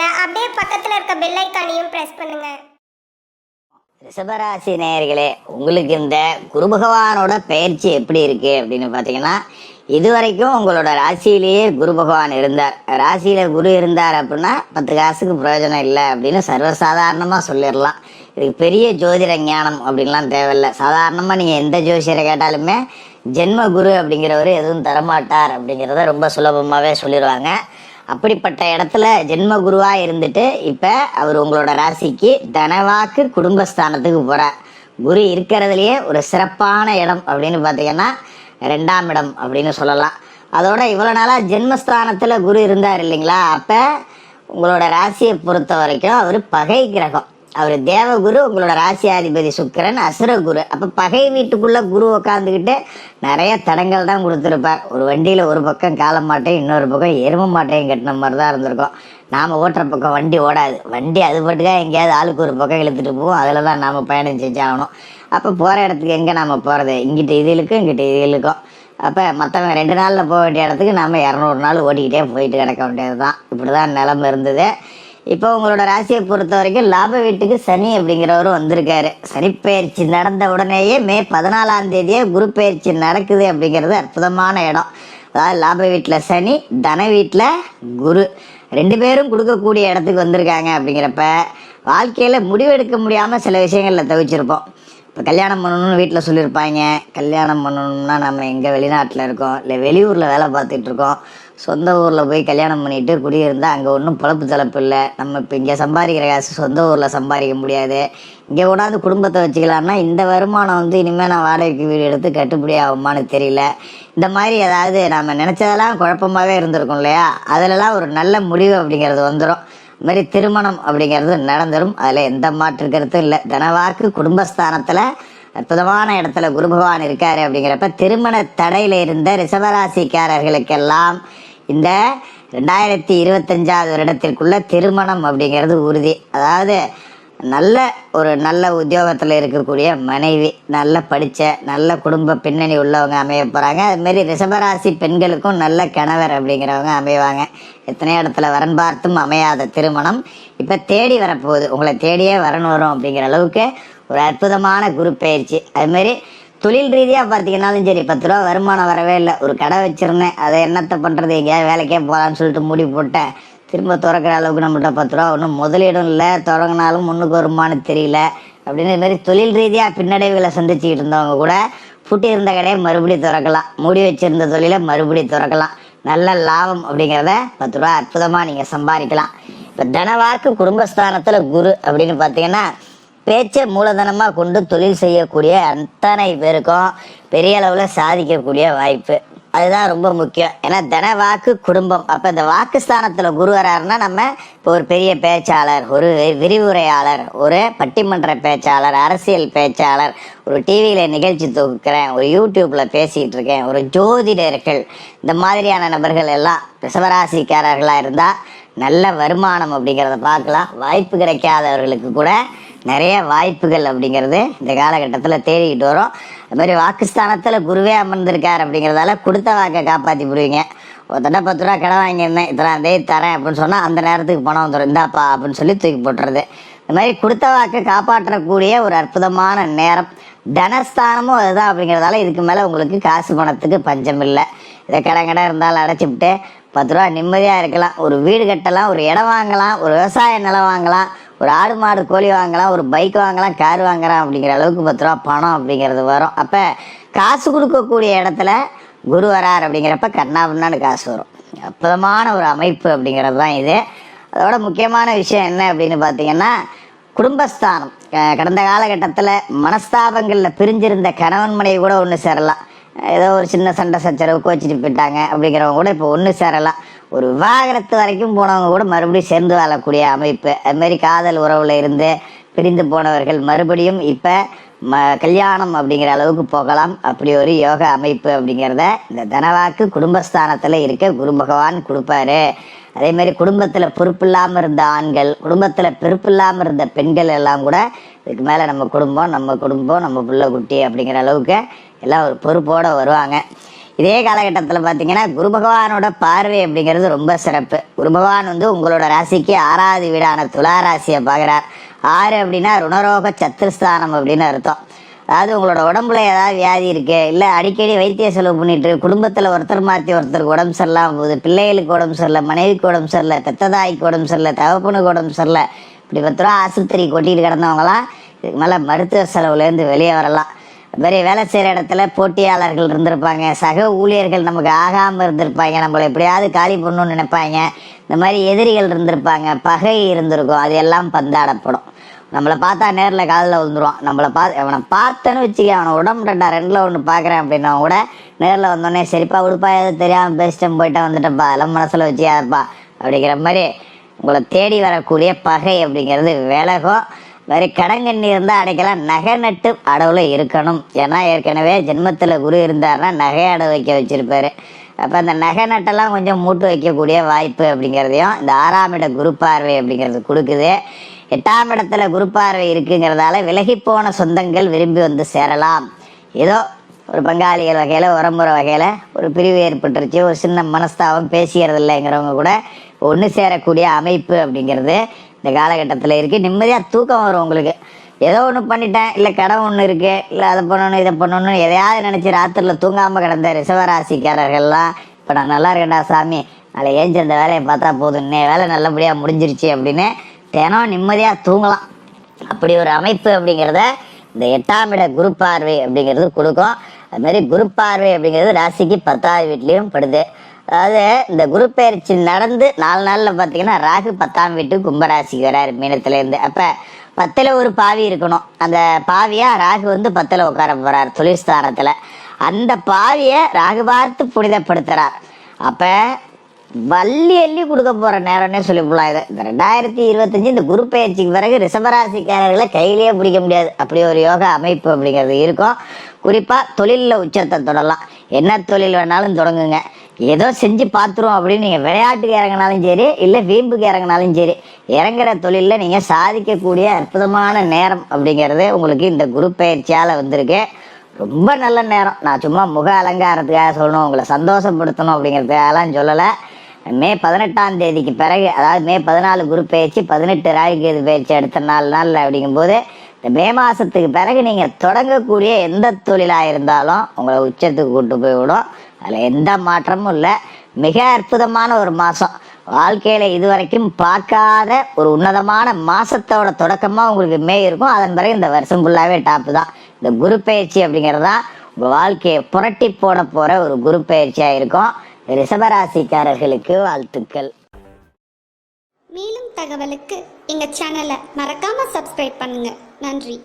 Subscribe பண்ணுங்க அப்படியே பக்கத்துல இருக்க பெல் ஐக்கானையும் பிரஸ் பண்ணுங்க. ரிஷபராசி நேயர்களே உங்களுக்கு இந்த குரு பகவானோட பயிற்சி எப்படி இருக்கு அப்படின்னு பார்த்தீங்கன்னா இதுவரைக்கும் உங்களோட ராசியிலேயே குரு பகவான் இருந்தார். ராசியில குரு இருந்தார் அப்படின்னா பத்து காசுக்கு பிரயோஜனம் இல்லை அப்படின்னு சர்வசாதாரணமாக சொல்லிடலாம். இதுக்கு பெரிய ஜோதிட ஞானம் அப்படின்லாம் தேவையில்லை. சாதாரணமாக நீங்கள் எந்த ஜோசியரை கேட்டாலுமே ஜென்ம குரு அப்படிங்கிறவர் எதுவும் தரமாட்டார் அப்படிங்கிறத ரொம்ப சுலபமாகவே சொல்லிடுவாங்க. அப்படிப்பட்ட இடத்துல ஜென்ம குருவா இருந்துட்டு இப்ப அவர் உங்களோட ராசிக்கு தனவாக்கு குடும்பஸ்தானத்துக்கு போறார். குரு இருக்கிறதுலயே ஒரு சிறப்பான இடம் அப்படின்னு பார்த்தீங்கன்னா ரெண்டாம் இடம் அப்படின்னு சொல்லலாம். அதோட இவ்வளோ நாளாக ஜென்மஸ்தானத்தில் குரு இருந்தார் இல்லைங்களா? அப்போ உங்களோட ராசியை பொறுத்த வரைக்கும் அவர் பகை கிரகம். அவர் தேவகுரு உங்களோட ராசியாதிபதி சுக்கிரன் அசுரகுரு அப்போ பகை வீட்டுக்குள்ள குரு உட்காந்துக்கிட்டு நிறைய தடங்கள் தான் கொடுத்துருப்பார். ஒரு வண்டியில் ஒரு பக்கம் கால மாட்டையும் இன்னொரு பக்கம் எரும மாட்டையும் கட்டின மாதிரி தான் இருந்திருக்கும். நாம் ஓட்டுற பக்கம் வண்டி ஓடாது. வண்டி அது பாட்டுக்காக எங்கேயாவது ஆளுக்கு ஒரு பக்கம் இழுத்துட்டு போவோம் அதில் தான் நாம் பயணம் செஞ்சாகணும் அப்போ போகிற இடத்துக்கு எங்கே நாம் போகிறது இங்கிட்ட இது இழுக்கும் இங்கிட்ட இது இழுக்கும். அப்போ மற்றவன் ரெண்டு நாளில் போக வேண்டிய இடத்துக்கு நாம் இரநூறு நாள் ஓடிக்கிட்டே போயிட்டு கிடக்க வேண்டியது தான் இப்படி தான் நிலம இருந்தது. இப்போ உங்களோட ராசியை பொறுத்த வரைக்கும் லாப வீட்டுக்கு சனி அப்படிங்கிறவரும் வந்திருக்காரு. சனி பயிற்சி நடந்த உடனேயே மே பதினாலாம் தேதியே குரு பயிற்சி நடக்குது அப்படிங்கிறது அற்புதமான இடம். அதாவது லாப வீட்டில் சனி தன வீட்டில் குரு. ரெண்டு பேரும் கொடுக்கக்கூடிய இடத்துக்கு வந்திருக்காங்க அப்படிங்கிறப்ப வாழ்க்கையில் முடிவெடுக்க முடியாமல் சில விஷயங்களில் தவிச்சிருப்போம். இப்போ கல்யாணம் பண்ணணும்னு வீட்டில் சொல்லியிருப்பாங்க கல்யாணம் பண்ணணும்னா நம்ம எங்கே வெளிநாட்டில் இருக்கோம். இல்லை வெளியூரில் வேலை பார்த்துட்ருக்கோம் சொந்த ஊரில் போய் கல்யாணம் பண்ணிட்டு குடியிருந்தால் அங்கே ஒன்றும் பொழப்பு தளப்பு இல்லை. நம்ம இப்போ இங்கே சம்பாதிக்கிற காசு சொந்த ஊரில் சம்பாதிக்க முடியாது. இங்கே கொண்டாந்து குடும்பத்தை வச்சுக்கலாம்னா இந்த வருமானம் வந்து இனிமேல் நான் வாடகைக்கு வீடு எடுத்து கட்டுப்படி ஆகுமான்னு தெரியல. இந்த மாதிரி ஏதாவது நம்ம நினச்சதெல்லாம் குழப்பமாகவே இருந்திருக்கும் இல்லையா? அதிலலாம் ஒரு நல்ல முடிவு அப்படிங்கிறது வந்துடும் இது மாதிரி திருமணம் அப்படிங்கிறது நடந்துடும் அதில் எந்த மாற்று கருத்தும் இல்லை. தனவாக்கு குடும்பஸ்தானத்தில் அற்புதமான இடத்துல குரு பகவான் இருக்கார் அப்படிங்கிறப்ப திருமண தடையில் இருந்த ரிஷபராசிக்காரர்களுக்கெல்லாம் இந்த ரெண்டாயிரத்தி இருபத்தஞ்சாவது வருடத்திற்குள்ள திருமணம் அப்படிங்கிறது உறுதி. அதாவது நல்ல ஒரு நல்ல உத்தியோகத்தில் இருக்கக்கூடிய மனைவி நல்ல படித்த நல்ல குடும்ப பின்னணி உள்ளவங்க அமைய போகிறாங்க அதுமாரி ரிஷபராசி பெண்களுக்கும் நல்ல கணவர் அப்படிங்கிறவங்க அமைவாங்க. எத்தனை இடத்துல வரன் பார்த்தும் அமையாத திருமணம். இப்போ தேடி வரப்போகுது. உங்களை தேடியே வரணும் வரும் அப்படிங்கிற அளவுக்கு ஒரு அற்புதமான குரு பயிற்சி. அதுமாரி தொழில் ரீதியாக பார்த்தீங்கன்னாலும் சரி பத்து ரூபா வருமானம் வரவே இல்லை. ஒரு கடை வச்சுருந்தேன். அதை என்னத்தை பண்ணுறது எங்கேயாவது வேலைக்கே போகலான்னு சொல்லிட்டு மூடி போட்டேன். திரும்ப திறக்கிற அளவுக்கு நம்மகிட்ட பத்து ரூபா ஒன்றும் முதலீடும் இல்லை. தொடங்கினாலும் முன்னுக்கு வருமானு தெரியல. அப்படின்னு இதுமாரி மாதிரி தொழில் ரீதியாக பின்னடைவுகளை சந்திச்சுக்கிட்டு இருந்தவங்க கூட பூட்டி இருந்த கடையை மறுபடியும் திறக்கலாம். மூடி வச்சிருந்த தொழிலை மறுபடியும் திறக்கலாம். நல்ல லாபம் அப்படிங்கிறத பத்து ரூபா அற்புதமாக நீங்கள் சம்பாதிக்கலாம். இப்போ தனவாக்கு குடும்பஸ்தானத்தில் குரு அப்படின்னு பார்த்தீங்கன்னா பேச்சை மூலதனமாக கொண்டு தொழில் செய்யக்கூடிய அத்தனை பேருக்கும் பெரிய அளவில் சாதிக்கக்கூடிய வாய்ப்பு. அதுதான் ரொம்ப முக்கியம். ஏன்னா தன வாக்கு குடும்பம். அப்போ இந்த வாக்குஸ்தானத்தில் குரு வராருன்னா நம்ம இப்போ ஒரு பெரிய பேச்சாளர் ஒரு விரிவுரையாளர் ஒரு பட்டிமன்ற பேச்சாளர் அரசியல் பேச்சாளர் ஒரு டிவியில் நிகழ்ச்சி தொகுக்கிறேன் ஒரு யூடியூப்பில் பேசிகிட்டு இருக்கேன் ஒரு ஜோதிடர்கள் இந்த மாதிரியான நபர்கள் எல்லாம் ரிசவராசிக்காரர்களாக இருந்தால் நல்ல வருமானம் அப்படிங்கிறத பார்க்கலாம். வாய்ப்பு கிடைக்காதவர்களுக்கு கூட நிறைய வாய்ப்புகள் அப்படிங்கிறது இந்த காலகட்டத்தில் தேடிக்கிட்டு வரும். அது மாதிரி வாக்குஸ்தானத்தில் குருவே அமர்ந்திருக்கார் அப்படிங்கிறதால கொடுத்த வாக்கை காப்பாற்றி விடுவீங்க. ஒருத்தட்ட பத்து ரூபா கடை வாங்கியிருந்தேன் இத்தனை தேதி தரேன் அப்படின்னு சொன்னால் அந்த நேரத்துக்கு பணம் வந்துடும் இந்தாப்பா அப்படின்னு சொல்லி தூக்கி போட்டுறது. இந்த மாதிரி கொடுத்த வாக்கை காப்பாற்றக்கூடிய ஒரு அற்புதமான நேரம். தனஸ்தானமும் அதுதான் அப்படிங்கிறதால இதுக்கு மேலே உங்களுக்கு காசு பணத்துக்கு பஞ்சம் இல்லை இதை கடை கடை இருந்தாலும் அடைச்சிவிட்டு பத்து ரூபா நிம்மதியாக இருக்கலாம். ஒரு வீடு கட்டலாம் ஒரு இடம் வாங்கலாம் ஒரு விவசாய நிலம் வாங்கலாம் ஒரு ஆடு மாடு கோழி வாங்கலாம் ஒரு பைக் வாங்கலாம் கார் வாங்கலாம் அப்படிங்கிற அளவுக்கு பத்து ரூபா பணம் அப்படிங்கிறது வரும். அப்போ காசு கொடுக்கக்கூடிய இடத்துல குரு வரார் அப்படிங்கிறப்ப கண்ணாபின்னான்னு காசு வரும். அற்புதமான ஒரு அமைப்பு அப்படிங்கிறது தான் இது. அதோட முக்கியமான விஷயம் என்ன அப்படின்னு பார்த்தீங்கன்னா குடும்பஸ்தானம். கடந்த காலகட்டத்தில் மனஸ்தாபங்களில் பிரிஞ்சிருந்த கணவன் மனைவி கூட ஒன்று சேரலாம். ஏதோ ஒரு சின்ன சண்டை சச்சரவு கோச்சிட்டு போயிட்டாங்க. அப்படிங்கிறவங்க கூட இப்போ ஒன்று சேரலாம் ஒரு விவாகரத்து வரைக்கும் போனவங்க கூட மறுபடியும் சேர்ந்து வாழக்கூடிய அமைப்பு. அதுமாரி காதல் உறவுல இருந்து பிரிந்து போனவர்கள் மறுபடியும் இப்போ ம கல்யாணம் அப்படிங்கிற அளவுக்கு போகலாம். அப்படி ஒரு யோக அமைப்பு அப்படிங்கிறத இந்த தனவாக்கு குடும்பஸ்தானத்தில் இருக்க குரு பகவான் கொடுப்பாரு. அதே மாதிரி குடும்பத்தில் பொறுப்பு இல்லாமல் இருந்த ஆண்கள் குடும்பத்தில் பொறுப்பு இல்லாமல் இருந்த பெண்கள் எல்லாம் கூட இதுக்கு மேலே நம்ம குடும்பம் நம்ம குடும்பம் நம்ம பிள்ளை குட்டி அப்படிங்கிற அளவுக்கு எல்லாம் ஒரு பொறுப்போடு வருவாங்க. இதே காலகட்டத்தில் பார்த்தீங்கன்னா குரு பகவானோட பார்வை அப்படிங்கிறது ரொம்ப சிறப்பு. குரு பகவான் வந்து உங்களோட ராசிக்கு ஆறாவது வீடான துலா ராசியை பார்க்குறார். ஆறு அப்படின்னா ருணரோக சத்துருஸ்தானம் அப்படின்னு அர்த்தம். அதாவது உங்களோட உடம்புல ஏதாவது வியாதி இருக்கு இல்லை அடிக்கடி வைத்திய செலவு பண்ணிட்டு குடும்பத்தில் ஒருத்தர் மாற்றி ஒருத்தருக்கு உடம்பு சரியில்லாம போகுது பிள்ளைகளுக்கு உடம்பு சரியில்லை மனைவிக்கு உடம்பு சரியில்லை பெத்ததாய்க்கு உடம்பு சரியில்லை தகப்பனுக்கு உடம்பு சரியில்லை இப்படி பத்து ரூபா ஆஸ்பத்திரி கொட்டிட்டு கிடந்தவங்களாம் இதுக்கு மேலே மருத்துவ செலவுலேருந்து வெளியே வரலாம். மாதிரி வேலை செய்கிற இடத்துல போட்டியாளர்கள் இருந்திருப்பாங்க சக ஊழியர்கள் நமக்கு ஆகாமல் இருந்திருப்பாங்க நம்மளை எப்படியாவது காலி பண்ணணும்னு நினைப்பாங்க. இந்த மாதிரி எதிரிகள் இருந்திருப்பாங்க பகை இருந்திருக்கும் அது எல்லாம் பந்தாடப்படும். நம்மளை பார்த்தா நேரில் காலில் விழுந்துருவான். நம்மளை பார்த்து அவனை பார்த்தேன்னு வச்சுக்க அவனை உடம்பு ரெண்டா ரெண்டில் ஒன்று பார்க்குறேன் அப்படின்னா கூட நேரில் வந்தோடனே சரிப்பா உடுப்பா எதுவும் தெரியாமல் பேசிட்டேன் போயிட்டேன் வந்துட்டப்பா எல்லாம் மனசில் வச்சுக்காதப்பா அப்படிங்கிற மாதிரி உங்களை தேடி வரக்கூடிய பகை அப்படிங்கிறது விலகும். வேறு கடங்கண்ணி இருந்தால் அடைக்கலாம். நகை நட்டு அடவுல இருக்கணும். ஏன்னா ஏற்கனவே ஜென்மத்தில் குரு இருந்தாருன்னா நகை அடவு வைக்க வச்சிருப்பாரு. அப்போ அந்த நகை நட்டெல்லாம் கொஞ்சம் மூட்டு வைக்கக்கூடிய வாய்ப்பு அப்படிங்கிறதையும் இந்த ஆறாம் இட குரு பார்வை அப்படிங்கிறது கொடுக்குது. எட்டாம் இடத்துல குரு பார்வை இருக்குங்கிறதால விலகி போன சொந்தங்கள் விரும்பி வந்து சேரலாம். ஏதோ ஒரு பங்காளிகள் வகையில் உரமுறை வகையில் ஒரு பிரிவு ஏற்பட்டுருச்சு. ஒரு சின்ன மனஸ்தாபம் பேசிக்கிறது இல்லைங்கிறவங்க கூட ஒன்று சேரக்கூடிய அமைப்பு அப்படிங்கிறது இந்த காலகட்டத்தில் இருக்குது நிம்மதியாக தூக்கம் வரும் உங்களுக்கு. ஏதோ ஒன்று பண்ணிட்டேன். இல்லை கடன் ஒன்று இருக்குது இல்லை அதை பண்ணணும் இதை பண்ணணும் எதையாவது நினச்சி ராத்திரியில் தூங்காமல் கிடந்த ரிசவராசிக்காரர்கள்லாம் இப்போ நான் நல்லா இருக்கேன்டா சாமி. அதில் ஏஞ்சி அந்த வேலையை பார்த்தா போதும். இன்னைய வேலை நல்லபடியாக முடிஞ்சிருச்சு அப்படின்னு தினம் நிம்மதியாக தூங்கலாம். அப்படி ஒரு அமைப்பு அப்படிங்கிறத இந்த எட்டாம் இட குரு பார்வை அப்படிங்கிறது கொடுக்கும். அதுமாரி குரு பார்வை அப்படிங்கிறது ராசிக்கு பத்தாவது வீட்லேயும் படுது. அதாவது இந்த குரு பயிற்சி நடந்து நாலு நாளில் பார்த்தீங்கன்னா ராகு பத்தாம் வீட்டு கும்பராசிக்கு வராரு மீனத்துலேருந்து அப்போ பத்தில் ஒரு பாவி இருக்கணும். அந்த பாவியாக ராகு வந்து பத்தில் உட்கார போகிறார் தொழிற்ஸ்தானத்தில் அந்த பாவியை ராகு பார்த்து புனிதப்படுத்துகிறார் அப்போ வள்ளி அள்ளி கொடுக்க போற நேரம்னே சொல்லிவிடலாம் இதை. இந்த ரெண்டாயிரத்தி இருபத்தஞ்சு இந்த குரு பயிற்சிக்கு பிறகு ரிஷபராசிக்காரர்களை கையிலேயே பிடிக்க முடியாது. அப்படி ஒரு யோகா அமைப்பு அப்படிங்கிறது இருக்கும். குறிப்பா தொழிலில் உச்சத்தை தொடரலாம் என்ன தொழில் வேணாலும் தொடங்குங்க. ஏதோ செஞ்சு பார்த்துருவோம் அப்படின்னு நீங்கள் விளையாட்டுக்கு இறங்கினாலும் சரி இல்லை வீம்புக்கு இறங்கினாலும் சரி இறங்குற தொழிலில் நீங்கள் சாதிக்கக்கூடிய அற்புதமான நேரம் அப்படிங்கிறது உங்களுக்கு இந்த குரு பயிற்சியால் வந்திருக்கு. ரொம்ப நல்ல நேரம். நான் சும்மா முக அலங்காரத்துக்காக சொல்லணும் உங்களை சந்தோஷப்படுத்தணும் அப்படிங்கிறதுக்காகலாம் சொல்லலை. மே பதினெட்டாம் தேதிக்கு பிறகு அதாவது மே பதினாலு குரு பயிற்சி பதினெட்டு ராகுகேது பயிற்சி அடுத்த நாலு நாளில் அப்படிங்கும்போது இந்த மே மாதத்துக்கு பிறகு நீங்கள் தொடங்கக்கூடிய எந்த தொழிலாக இருந்தாலும் உங்களை உச்சத்துக்கு கூட்டு போய் விடும். அதில் எந்த மாற்றமும் இல்லை. மிக அற்புதமான ஒரு மாதம் வாழ்க்கையில் இதுவரைக்கும் பார்க்காத ஒரு உன்னதமான மாதத்தோட தொடக்கமாக உங்களுக்கு மே இருக்கும். அதன் பிறகு இந்த வருஷம் ஃபுல்லாகவே டாப்பு தான். இந்த குரு பயிற்சி அப்படிங்கிறது தான் வாழ்க்கையை புரட்டி போட போகிற ஒரு குரு பயிற்சியாக இருக்கும். ரிஷபராசிக்காரர்களுக்கு வாழ்த்துக்கள். மேலும் தகவலுக்கு எங்கள் சேனலை மறக்காமல் சப்ஸ்கிரைப் பண்ணுங்கள் நன்றி.